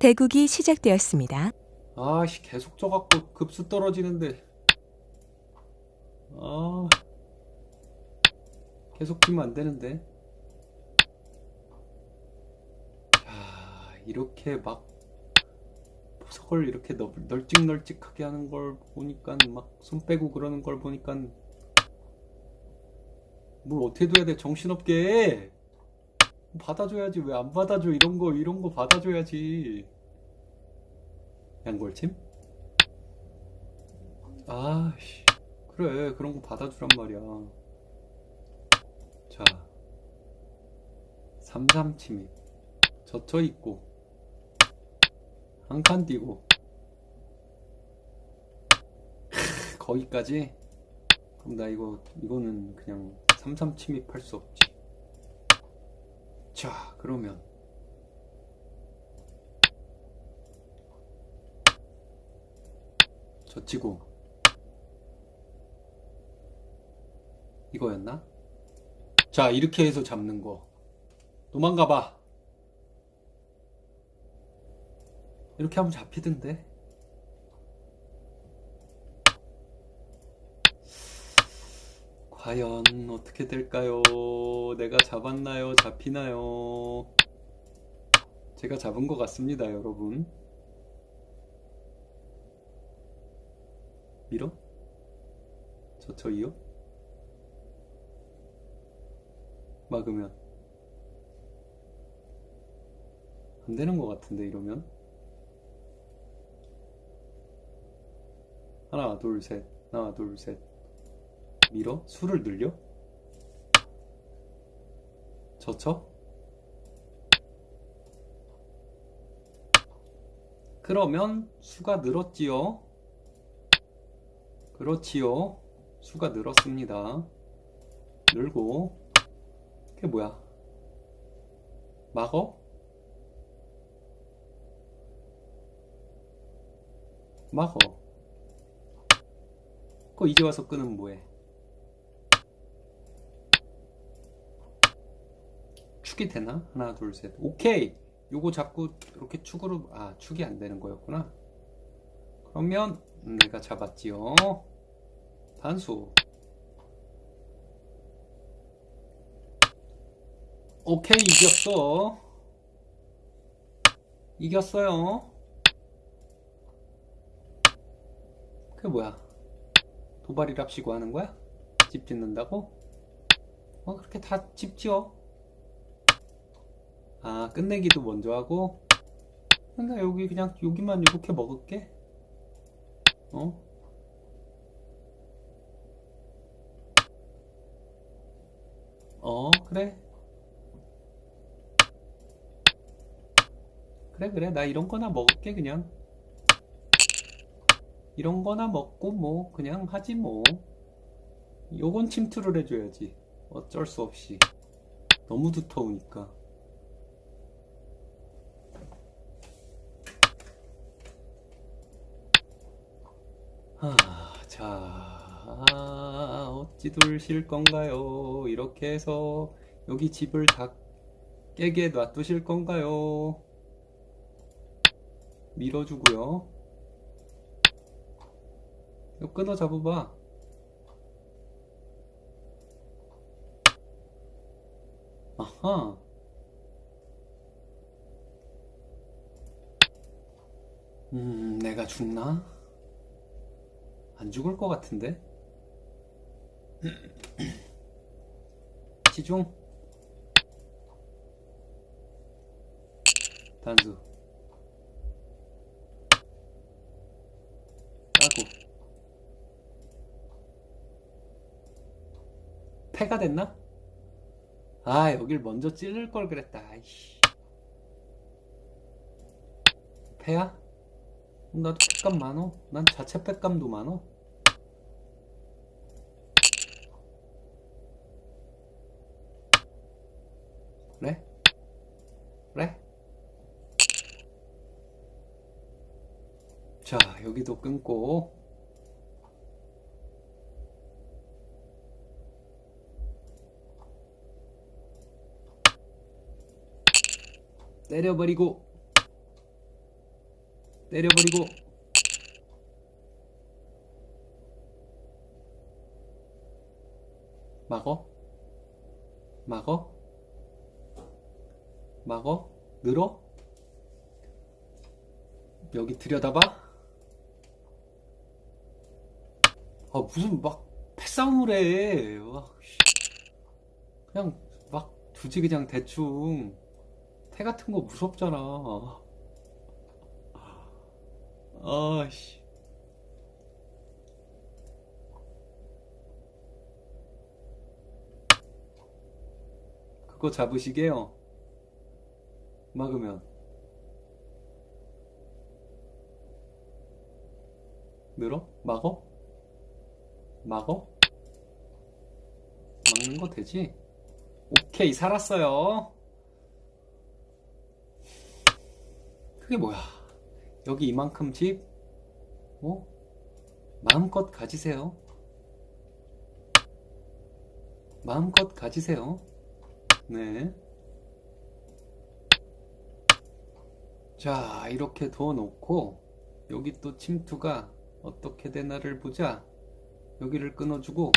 대국이 시작되었습니다. 아씨 계속 져갖고 급수 떨어지는데. 아 계속 뛰면 안 되는데. 야 이렇게 막 보석을 이렇게 널, 널찍널찍하게 하는 걸 보니까 막 손 빼고 그러는 걸 보니까 뭘 어떻게 둬야 돼 정신없게 받아줘야지. 왜 안 받아줘? 이런 거 이런 거 받아줘야지. 양골침? 아씨. 그래. 그런 거 받아주란 말이야. 자. 삼삼침입 젖혀 있고. 한 칸 띄고. 크, 거기까지? 그럼 나 이거 이거는 그냥 삼삼침입 할 수 없지 자 그러면. 젖히고 이거였나? 자 이렇게 해서 잡는 거. 도망가 봐. 이렇게 하면 잡히던데 과연 어떻게 될까요? 내가 잡았나요? 잡히나요? 제가 잡은 것 같습니다 여러분 밀어? 저저 이요? 막으면 안 되는 것 같은데 이러면 하나 둘 셋 하나 둘셋 밀어? 수를 늘려? 젖혀? 그러면 수가 늘었지요 그렇지요. 수가 늘었습니다. 늘고 그게 뭐야? 막어? 막어. 그거 이제 와서 끄는 뭐해? 축이 되나? 하나, 둘, 셋. 오케이! 요거 자꾸 이렇게 축으로, 아, 축이 안 되는 거였구나. 그러면 내가 잡았지요. 단수. 오케이, 이겼어. 이겼어요. 그게 뭐야? 도발이랍시고 하는 거야? 집 짓는다고? 어, 그렇게 다 집 지어. 아, 끝내기도 먼저 하고. 나 여기 그냥 여기만 이렇게 먹을게. 어? 어, 그래. 그래, 그래. 나 이런 거나 먹을게, 그냥. 이런 거나 먹고, 뭐, 그냥 하지, 뭐. 요건 침투를 해줘야지. 어쩔 수 없이. 너무 두터우니까. 하, 자, 어찌 둘실 건가요? 이렇게 해서 여기 집을 다 깨게 놔두실 건가요? 밀어주고요. 이거 끊어 잡아봐. 아하. 음, 내가 죽나? 안 죽을 것 같은데? 치중 단수. 까고. 패가 됐나? 아 여길 먼저 찌를 걸 그랬다. 아이씨. 패야? 나도 팩감 많어. 난 자체 팩감도 많어 그래? 그래? 자, 여기도 끊고. 때려버리고. 때려버리고 막어? 막어? 막어? 늘어? 여기 들여다봐? 아 무슨 막 패싸움을 해. 그냥 막 두지 그냥 대충 태 같은 거 무섭잖아 아씨 그거 잡으시게요 막으면 늘어? 막어? 막어? 막는 거 되지? 오케이 살았어요 그게 뭐야 여기 이만큼 집 어? 마음껏 가지세요 마음껏 가지세요 네. 자, 이렇게 둬 놓고, 여기 또 침투가 어떻게 되나를 보자. 여기를 끊어주고,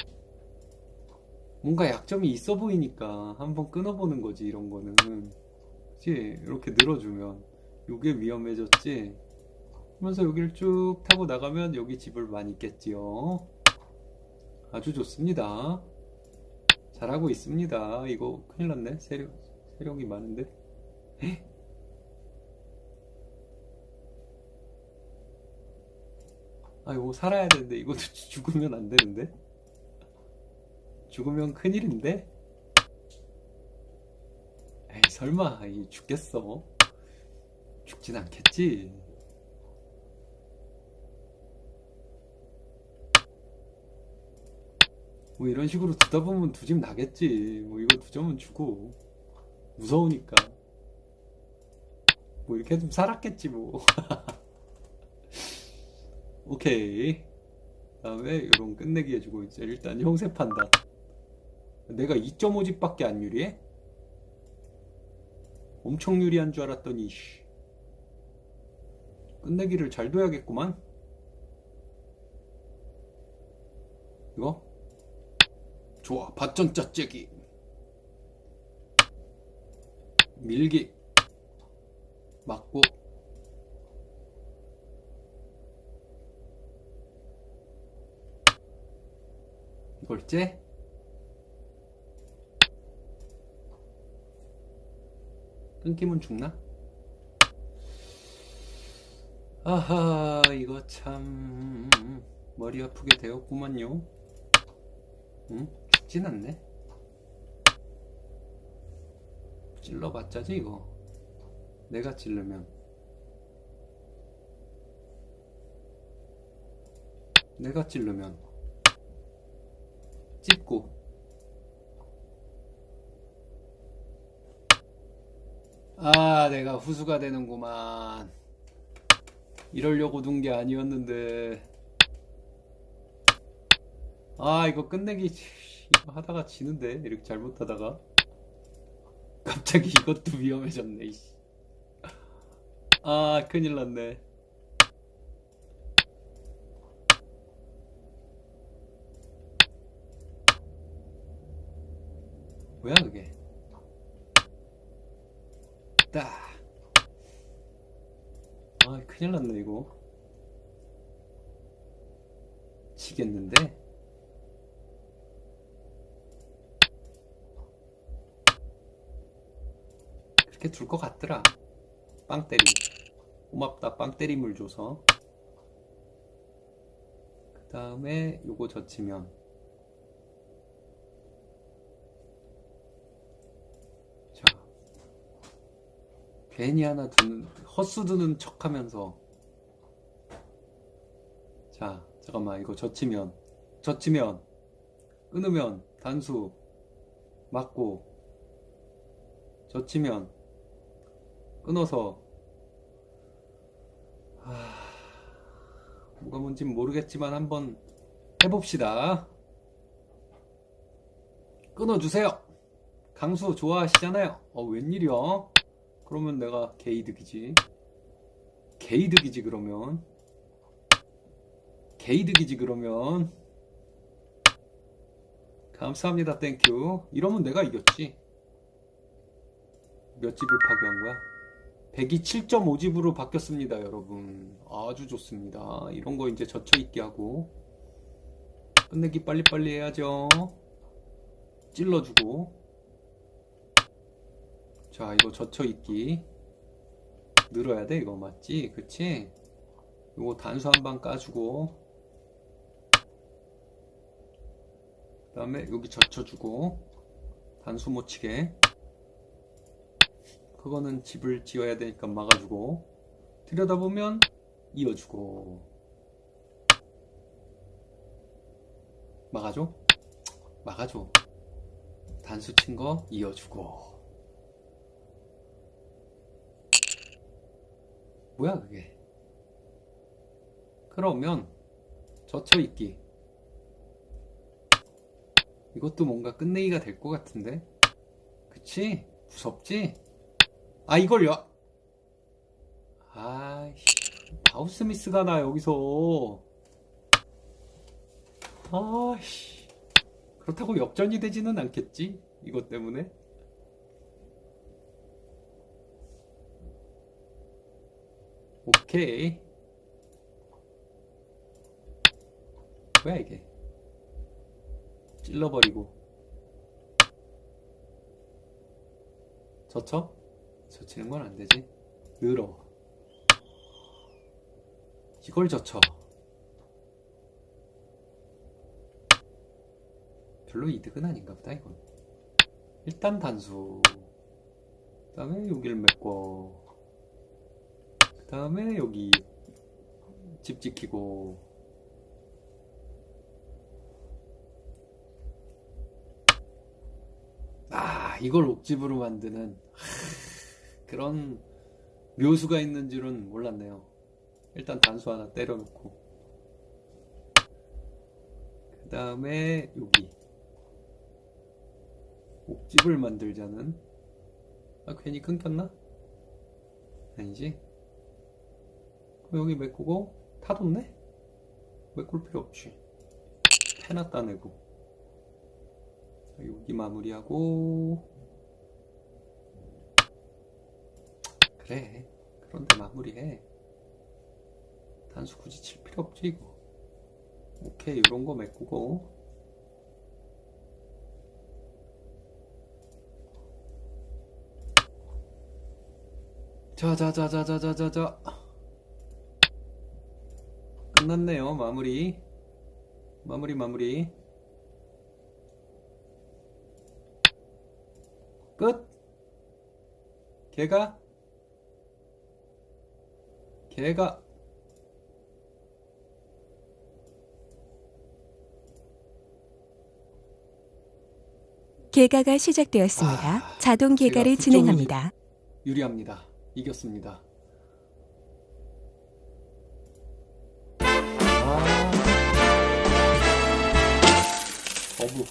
뭔가 약점이 있어 보이니까 한번 끊어보는 거지, 이런 거는. 그치? 이렇게 늘어주면. 요게 위험해졌지? 하면서 여기를 쭉 타고 나가면 여기 집을 많이 깼지요. 아주 좋습니다. 잘하고 있습니다. 이거 큰일 났네. 세력, 세력이 많은데. 아, 이거 살아야 되는데, 이것도 죽으면 안 되는데? 죽으면 큰일인데? 에이, 설마, 이 죽겠어? 죽진 않겠지. 뭐 이런 식으로 두다 보면 두 집 나겠지. 뭐 이거 두 점은 주고. 무서우니까. 뭐 이렇게 좀 살았겠지, 뭐. 오케이. 다음에 이런 끝내기 해주고 이제 일단 형세 판단. 내가 2.5집밖에 안 유리해? 엄청 유리한 줄 알았더니 씨. 끝내기를 잘 둬야겠구만. 이거? 좋아. 밭전 짜 째기. 밀기. 맞고. 이걸 째? 끊기면 죽나? 아하, 이거 참 머리 아프게 되었구만요. 응? 죽진 않네. 찔러봤자지 이거. 내가 찔르면. 내가 찔르면. 찝고. 아, 내가 후수가 되는구만. 이러려고 둔 게 아니었는데. 아, 이거 끝내기, 이거 하다가 지는데, 이렇게 잘못하다가. 갑자기 이것도 위험해졌네. 아, 큰일 났네. 뭐야, 그게? 딱. 아, 큰일 났네, 이거. 지겠는데? 그렇게 둘 것 같더라. 빵 때리. 고맙다, 빵 때림을 줘서. 그 다음에 요거 젖히면. 자. 괜히 하나 두는, 헛수 두는 척 하면서. 자, 잠깐만, 이거 젖히면. 젖히면. 끊으면. 단수. 맞고. 젖히면. 끊어서 아, 뭐가 뭔진 모르겠지만 한번 해봅시다. 끊어주세요. 강수 좋아하시잖아요. 어, 웬일이야? 그러면 내가 개이득이지. 게이득이지 그러면. 게이득이지 그러면. 감사합니다 땡큐 이러면 내가 이겼지. 몇 집을 파괴한 거야? 127.5집으로 바뀌었습니다 여러분. 아주 좋습니다. 이런 거 이제 젖혀 있게 하고. 끝내기 빨리빨리 해야죠. 찔러주고 자 이거 젖혀있기. 늘어야 돼 이거 맞지? 그치? 이거 단수 한 방 까주고. 그 다음에 여기 젖혀주고. 단수 못 치게. 그거는 집을 지어야 되니까 막아주고. 들여다보면 이어주고. 막아줘? 막아줘. 단수 친 거 이어주고 뭐야 그게? 그러면 젖혀있기. 이것도 뭔가 끝내기가 될 것 같은데? 그치? 무섭지? 아 이걸요 아이씨. 바우스미스가 나 여기서. 아이씨. 그렇다고 역전이 되지는 않겠지? 이것 때문에 오케이. 뭐야 이게? 찔러버리고. 젖혀? 젖히는 건 안 되지. 늘어. 이걸 젖혀 별로 이득은 아닌가 보다 이건. 일단 단수. 그 다음에 여기를 메꿔. 그 다음에 여기 집 지키고. 아 이걸 옥집으로 만드는 하, 그런 묘수가 있는 줄은 몰랐네요. 일단 단수 하나 때려놓고. 그 다음에 여기. 옥집을 만들자는. 아 괜히 끊겼나? 아니지 여기 메꾸고 타뒀네? 메꿀 필요 없지. 페나 따내고. 여기 마무리하고. 그래. 그런데 마무리해. 단수 굳이 칠 필요 없지 이거. 오케이 이런 거 메꾸고. 자자자자자자자자 끝났네요. 마무리. 마무리 마무리. 끝. 개가. 개가. 개가가 시작되었습니다. 아, 자동 개가를 제가 진행합니다. 유리합니다. 이겼습니다 днів.